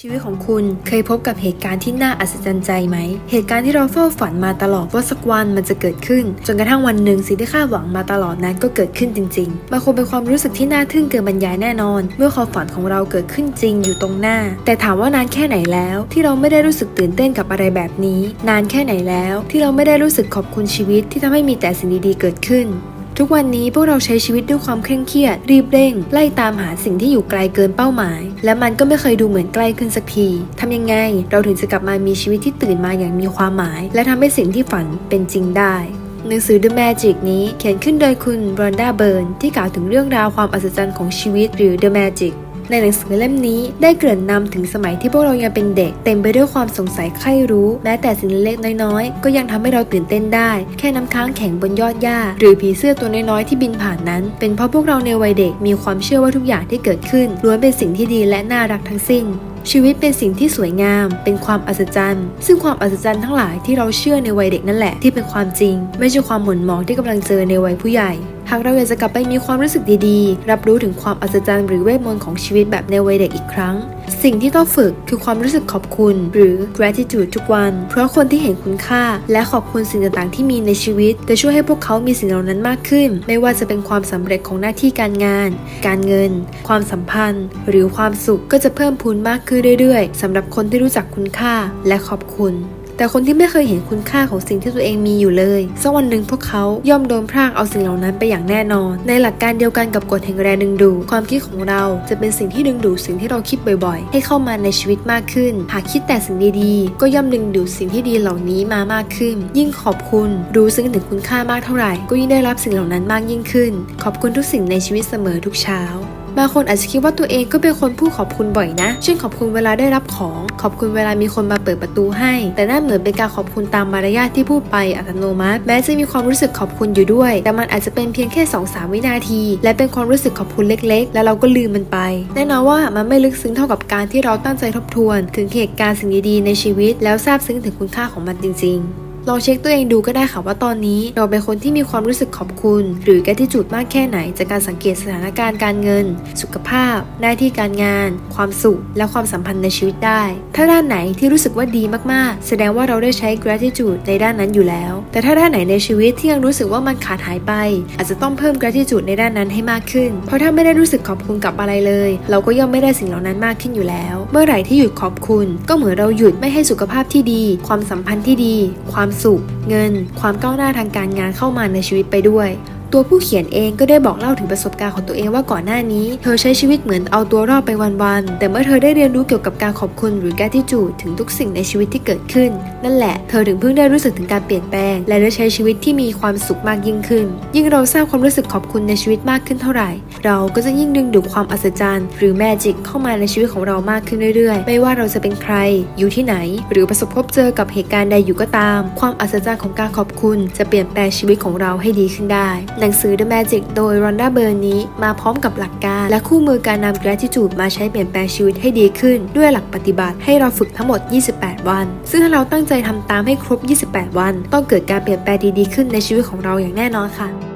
ชีวิตของคุณเคยพบกับเหตุการณ์ที่น่าอัศจรรย์ใจไหม เหตุการณ์ที่เราเฝ้าฝันมาตลอดว่าสักวันมันจะเกิดขึ้น จนกระทั่งวันหนึ่งสิ่งที่คาดหวังมาตลอดนั้นก็เกิดขึ้นจริงๆ มันคงเป็นความรู้สึกที่น่าทึ่งเกินบรรยายแน่นอน เมื่อความฝันของเราเกิดขึ้นจริงอยู่ตรงหน้า แต่ถามว่านานแค่ไหนแล้ว ที่เราไม่ได้รู้สึกตื่นเต้นกับอะไรแบบนี้ นานแค่ไหนแล้ว ที่เราไม่ได้รู้สึกขอบคุณชีวิตที่ทำให้มีแต่สิ่งดีๆเกิดขึ้น ทุกวันนี้พวกเราใช้ชีวิตด้วยความเคร่งเครียด รีบเร่ง ไล่ตามหาสิ่งที่อยู่ไกลเกินเป้าหมาย และมันก็ไม่เคยดูเหมือนใกล้ขึ้นสักทีทำยังไง เราถึงจะกลับมามีชีวิตที่ตื่นมาอย่างมีความหมาย และทำให้สิ่งที่ฝันเป็นจริงได้หนังสือ The Magic นี้เขียนขึ้นโดยคุณบรอนดาเบิร์นที่กล่าวถึงเรื่องราวความอัศจรรย์ของชีวิตหรือ The Magic ในหนังสือเล่มนี้ได้เกริ่นนำถึงสมัยที่พวกเรายังเป็นเด็ก เต็มไปด้วยความสงสัยใคร่รู้ แม้แต่สิ่งเล็กๆน้อยๆ ก็ยังทำให้เราตื่นเต้นได้ แค่น้ำค้างแข็งบนยอดหญ้า หรือผีเสื้อตัวน้อยๆที่บินผ่านนั้น เป็นเพราะพวกเราในวัยเด็กมีความเชื่อว่าทุกอย่างที่เกิดขึ้นล้วนเป็นสิ่งที่ดีและน่ารักทั้งสิ้น ชีวิตเป็นสิ่งที่สวยงาม เป็นความอัศจรรย์ ซึ่งความอัศจรรย์ทั้งหลายที่เราเชื่อในวัยเด็กนั่นแหละที่เป็นความจริง ไม่ใช่ความหม่นหมองที่กำลังเจอในวัยผู้ใหญ่หากเราอยากจะกลับไปมีความรู้สึกดีๆ รับรู้ถึงความอัศจรรย์หรือเวทมนต์ของชีวิตแบบในวัยเด็กอีกครั้ง สิ่งที่ต้องฝึกคือความรู้สึกขอบคุณ หรือ gratitude ทุกวัน เพราะคนที่เห็นคุณค่า และขอบคุณสิ่งต่างๆ ที่มีในชีวิต จะช่วยให้พวกเขามีสิ่งเหล่านั้นมากขึ้น ไม่ว่าจะเป็นความสำเร็จของหน้าที่การงาน การเงิน ความสัมพันธ์ หรือความสุขก็จะเพิ่มพูนมากขึ้นเรื่อยๆสำหรับคนที่รู้จักคุณค่าและขอบคุณ แต่คนที่ไม่เคยเห็นคุณค่าของสิ่งที่ตัวเองมีอยู่เลยสักวันหนึ่งพวกเขาย่อมโดนพรากเอาสิ่งเหล่านั้นไปอย่างแน่นอน ในหลักการเดียวกันกับกฎแห่งแรงดึงดูดความคิดของเราจะเป็นสิ่งที่ดึงดูดสิ่งที่เราคิดบ่อยๆ ให้เข้ามาในชีวิตมากขึ้น หากคิดแต่สิ่งดีๆ ก็ย่อมดึงดูดสิ่งที่ดีเหล่านี้มามากขึ้น ยิ่งขอบคุณ รู้ซึ้งถึงคุณค่ามากเท่าไหร่ ก็ยิ่งได้รับสิ่งเหล่านั้นมากยิ่งขึ้น ขอบคุณทุกสิ่งในชีวิตเสมอทุกเช้า บางคนอาจจะคิดว่าตัวเองก็เป็นคนพูดขอบคุณบ่อยนะ เช่นขอบคุณเวลาได้รับของ ขอบคุณเวลามีคนมาเปิดประตูให้ แต่นั่นเหมือนเป็นการขอบคุณตามมารยาทที่พูดไปอัตโนมัติ แม้จะมีความรู้สึกขอบคุณอยู่ด้วย แต่มันอาจจะเป็นเพียงแค่2-3วินาที และเป็นความรู้สึกขอบคุณเล็ก ๆ แล้วเราก็ลืมมันไป แน่นอนว่ามันไม่ลึกซึ้งเท่ากับการที่เราตั้งใจทบทวน ถึงเหตุการณ์สิ่งดีๆในชีวิต แล้วซาบซึ้งถึงคุณค่าของมันจริง ๆ ลองเช็คตัวเองดูก็ได้ค่ะว่าตอนนี้เราเป็นคนที่มีความรู้สึกขอบคุณ หรือแกที่จุดมากแค่ไหน จากการสังเกตสถานการณ์การเงิน สุขภาพ หน้าที่การงาน ความสุข และความสัมพันธ์ในชีวิตได้ ถ้าด้านไหนที่รู้สึกว่าดีมากๆ แสดงว่าเราได้ใช้ gratitude ในด้านนั้นอยู่แล้ว แต่ถ้าด้านไหนในชีวิตที่ยังรู้สึกว่ามันขาดหายไป อาจจะต้องเพิ่ม gratitude ในด้านนั้นให้มากขึ้น เพราะถ้าไม่ได้รู้สึกขอบคุณกับอะไรเลย เราก็ย่อมไม่ได้สิ่งเหล่านั้นมากขึ้นอยู่แล้ว เมื่อไหร่ที่หยุดขอบคุณ ก็เหมือนเราหยุดไม่ให้สุขภาพที่ดี ความสัมพันธ์ที่ดี ความสุข เงิน ความก้าวหน้าทางการงานเข้ามาในชีวิตไปด้วย ตัวผู้เขียนเองก็ได้บอกเล่าถึงประสบการณ์ของตัวเองว่าก่อนหน้านี้ เธอใช้ชีวิตเหมือนเอาตัวรอดไปวันๆ แต่เมื่อเธอได้เรียนรู้เกี่ยวกับการขอบคุณหรือ gratitude ถึงทุกสิ่งในชีวิตที่เกิดขึ้น นั่นแหละ เธอถึงเพิ่งได้รู้สึกถึงการเปลี่ยนแปลง และได้ใช้ชีวิตที่มีความสุขมากยิ่งขึ้น ยิ่งเราทราบความรู้สึกขอบคุณในชีวิตมากขึ้นเท่าไหร่ เราก็จะยิ่งดึงดูดความอัศจรรย์ หรือ magic เข้ามาในชีวิตของเรามากขึ้นเรื่อยๆ ไม่ว่าเราจะเป็นใคร อยู่ที่ไหน หรือประสบพบเจอกับเหตุการณ์ใดอยู่ก็ตาม ความอัศจรรย์ของการขอบคุณ จะเปลี่ยนแปลงชีวิตของเราให้ดีขึ้นได้หนังสือ The Magic โดย Rhonda b y r n นี้มาพร้อมกับหลักการ และคู่มือการนำ gratitude มาใช้เปลี่ยนแปลงชีวิตให้ดีขึ้น ด้วยหลักปฏิบัติให้เราฝึกทั้งหมด 28 วัน ซึ่งถ้าเราตั้งใจทำตามให้ครบ 28 วัน ต้องเกิดการเปลี่ยนแปลงดีๆขึ้นในชีวิตของเราอย่างแน่นอนค่ะ